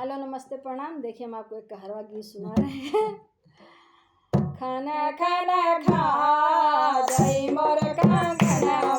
Hello नमस्ते प्रणाम। देखिए, हम आपको एक कहरवा गीत सुना रहे हैं। खाना खाना खा जाई मोर कंगनवा